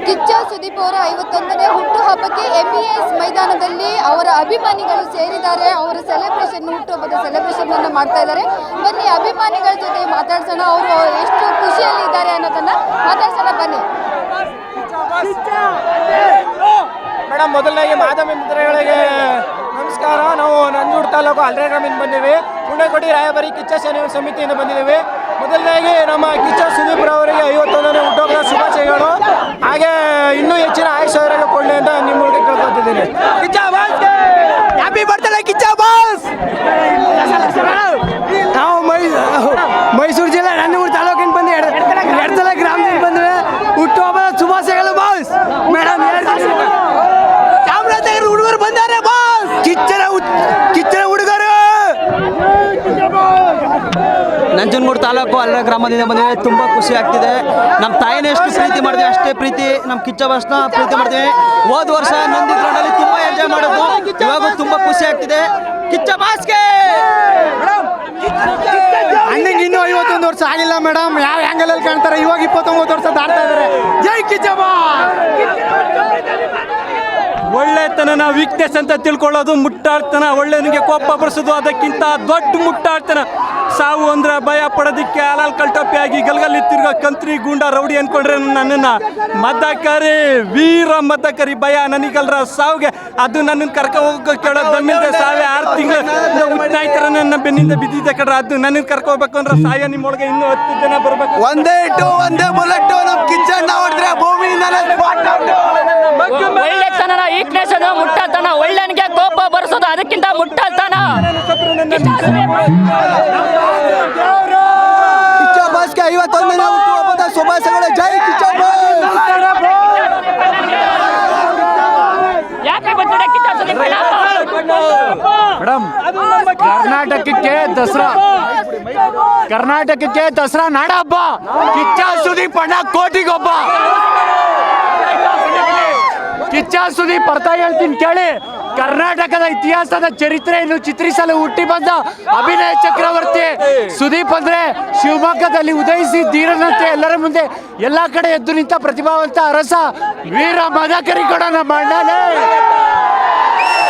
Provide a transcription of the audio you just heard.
ಕಿಚ್ಚ ಸುದೀಪ್ ಅವರ ಐವತ್ತೊಂದನೇ ಹುಟ್ಟುಹಬ್ಬಕ್ಕೆ ಎಂಇಎಸ್ ಮೈದಾನದಲ್ಲಿ ಅವರ ಅಭಿಮಾನಿಗಳು ಸೇರಿದ್ದಾರೆ. ಅವರ ಸೆಲೆಬ್ರೇಷನ್ ಹುಟ್ಟುಹಬ್ಬದ ಸೆಲೆಬ್ರೇಷನ್ ಅನ್ನು ಮಾಡ್ತಾ ಇದ್ದಾರೆ. ಬನ್ನಿ, ಅಭಿಮಾನಿಗಳ ಜೊತೆ ಮಾತಾಡ್ಸೋಣ. ಅವರು ಎಷ್ಟು ಖುಷಿಯಲ್ಲಿ ಇದ್ದಾರೆ ಅನ್ನೋದನ್ನ ಮಾತಾಡ್ಸೋಣ. ಬನ್ನಿ. ಮೇಡಮ್ ಮೊದಲನೇಗೆ ಮಾಧ್ಯಮ ಮಿತ್ರಗಳಿಗೆ ನಮಸ್ಕಾರ. ನಾವು ನಂಜೂರು ತಾಲೂಕು ಅಲ್ರೇಗ್ರಾಮಿಂದ ಬಂದಿವಿ ಪುಣೆಕೊಡಿ ರಾಯಬಾರಿ ಕಿಚ್ಚ ಸೇನೆ ಸಮಿತಿಯಿಂದ ಬಂದಿದ್ದೀವಿ. ಮೊದಲನೇಗೆ ನಮ್ಮ ಕಿಚ್ಚ ಸುದೀಪ್ ಅವರಿಗೆ ಐವತ್ತೊಂದನೇ ಹುಟ್ಟುಹಬ್ಬದ ಶುಭಾಶಯಗಳು ಹಾಗೆ ಇನ್ನೂ ಹೆಚ್ಚಿನ ಆಯುಷ್ ಅವರಿಗೆ ಕೊಡಲಿ ಅಂತ ನಿಮ್ಮ ಮೂಲಕ ಕೇಳ್ಕೊತಿದ್ದೀನಿ ಕಿಚ್ಚ ಬಾಸ್ಗೆ ಹ್ಯಾಪಿ ಬರ್ತ್ಡೇ ಕಿಚ್ಚ ಬಾಸ್ ನಾವು ಮೈ ಮೈಸೂರು ಜಿಲ್ಲೆ ನಂಜನಗೂಡು ತಾಲೂಕಿನ ಬಂದು ಎಡ್ತಲ ಗ್ರಾಮದಿಂದ ಬಂದ್ರೆ ಹುಟ್ಟುಹಬ್ಬದ ಶುಭಾಶಯಗಳು ಬಾಸ್ ಮೇಡಮ್ ಚಾಮರಾಜನಗರ ಹುಡುಗರು ಬಂದಾರೆ ಬಾಸ್ ಕಿಚ್ಚರ ಹುಟ್- ಕಿಚ್ಚರ ಹುಡುಗರು ನಂಜನಗೂಡು ತಾಲೂಕು ಅಲ್ಲ ಗ್ರಾಮದಿಂದ ಬಂದಿದೆ. ತುಂಬ ಖುಷಿ ಆಗ್ತಿದೆ. ನಮ್ಮ ತಾಯಿನ ಎಷ್ಟು ಪ್ರೀತಿ ಮಾಡಿದೆ ಅಷ್ಟೇ ಪ್ರೀತಿ ನಮ್ಮ ಕಿಚ್ಚ ಬಸ್ನ ಪ್ರೀತಿ ಮಾಡ್ತೀವಿ ಹೋದ ವರ್ಷ ನಂದಿ ಗ್ರೌಂಡಲ್ಲಿ ತುಂಬ ಎಂಜಾಯ್ ಮಾಡೋದು ಇವಾಗ ತುಂಬ ಖುಷಿ ಆಗ್ತಿದೆ. ಕಿಚ್ಚ ಬಾಸ್ಗೆ! ಅಣ್ಣಿಗೆ ಇನ್ನೂ ಐವತ್ತೊಂದು ವರ್ಷ ಆಗಿಲ್ಲ ಮೇಡಮ್. ಯಾವ ಆ್ಯಂಗಲಲ್ಲಿ ಕಾಣ್ತಾರೆ? ಇವಾಗ ಇಪ್ಪತ್ತೊಂಬತ್ತು ವರ್ಷ ದಾಡ್ತಾ ಇದ್ದಾರೆ. ಜೈ ಕಿಚ್ಚಮ್ಮ ಒಳ್ಳೆತನ ವೀಕ್ನೆಸ್ ಅಂತ ತಿಳ್ಕೊಳ್ಳೋದು ಮುಟ್ಟಾಡ್ತನ ಒಳ್ಳೆನಿಗೆ ಕೋಪ ಬರ್ಸೋದು ಅದಕ್ಕಿಂತ ದೊಡ್ಡ ಮುಟ್ಟಾಡ್ತನ ಸಾವು ಅಂದ್ರೆ ಭಯ ಪಡೋದಕ್ಕೆ ಅಲಾಲ್ ಕಲ್ಟಪ್ಪಿ ಆಗಿ ಗಲ್ಗಲ್ಲಿ ತಿರ್ಗೋ ಕಂತ್ರಿ ಗೂಂಡ ರೌಡಿ ಅನ್ಕೊಂಡ್ರೆ ನನ್ನನ್ನ ಮದಕರಿ, ವೀರ ಮದಕರಿ ಭಯ ನನಗಲ್ರ ಸಾವುಗೆ. ಅದು ನನ್ನನ್ನು ಕರ್ಕ ಹೋಗೋ ಕೇಳೋ ಸಾವೆ ಆರು ತಿಂಗಳು ನನ್ನ ಬೆನ್ನಿಂದ ಬಿದ್ದಿದ್ದೆ ಕಡ್ರ ಅದು ನನ್ನನ್ನು ಕರ್ಕ ಹೋಗ್ಬೇಕು ಅಂದ್ರೆ ಸಾಯ ನಿಮ್ಮೊಳಗೆ ಇನ್ನೂ ಹತ್ತು ಜನ ಬರ್ಬೇಕು. ಒಂದೇ ಇಟ್ಟು, ಒಂದೇ ಬುಲೆಟ್, ನಮ್ ಕಿಚ್ಚ ಹೊಡೆದ್ರೆ ಭೂಮಿಯಿಂದಲೇ ಅದು ಮುಟ್ಟಾಳ್ತನ ಒಳ್ಳೆನಿಗೆ ಕೋಪ ಬರ್ಸೋದು ಅದಕ್ಕಿಂತ ಮುಟ್ಟಾಳ್ತನ ಕಿಚ್ಚ ಬಾಸ್ಗೆ ಐವತ್ತೊಂದನೇ ಹುಟ್ಟುಹಬ್ಬದ ಶುಭಾಶಯಗಳು. ಜೈ ಯಾಕೆ? ಮೇಡಮ್ ಕರ್ನಾಟಕಕ್ಕೆ ದಸರಾ. ಕರ್ನಾಟಕಕ್ಕೆ ದಸರಾ ನಾಡ ಹಬ್ಬ ಕಿಚ್ಚ ಸುದೀಪ್ ಅಣ್ಣ ಕೋಟಿಗೊಬ್ಬ. ಕಿಚ್ಚ ಸುದೀಪ್ ಹೇಳ್ತೀನಿ ಕೇಳಿ. ಕರ್ನಾಟಕದ ಇತಿಹಾಸದ ಚರಿತ್ರೆಯನ್ನು ಚಿತ್ರಿಸಲು ಹುಟ್ಟಿ ಬಂದ ಅಭಿನಯ ಚಕ್ರವರ್ತಿ ಸುದೀಪ್ ಅಂದ್ರೆ ಶಿವಮೊಗ್ಗದಲ್ಲಿ ಉದಯಿಸಿ ಧೀರನಂತೆ ಎಲ್ಲರ ಮುಂದೆ ಎಲ್ಲಾ ಕಡೆ ಎದ್ದು ನಿಂತ ಪ್ರತಿಭಾವಂತ ಅರಸ ವೀರ ಮದಕರಿ ಕೊಡ ನಮ್ಮ ಅಣ್ಣನೇ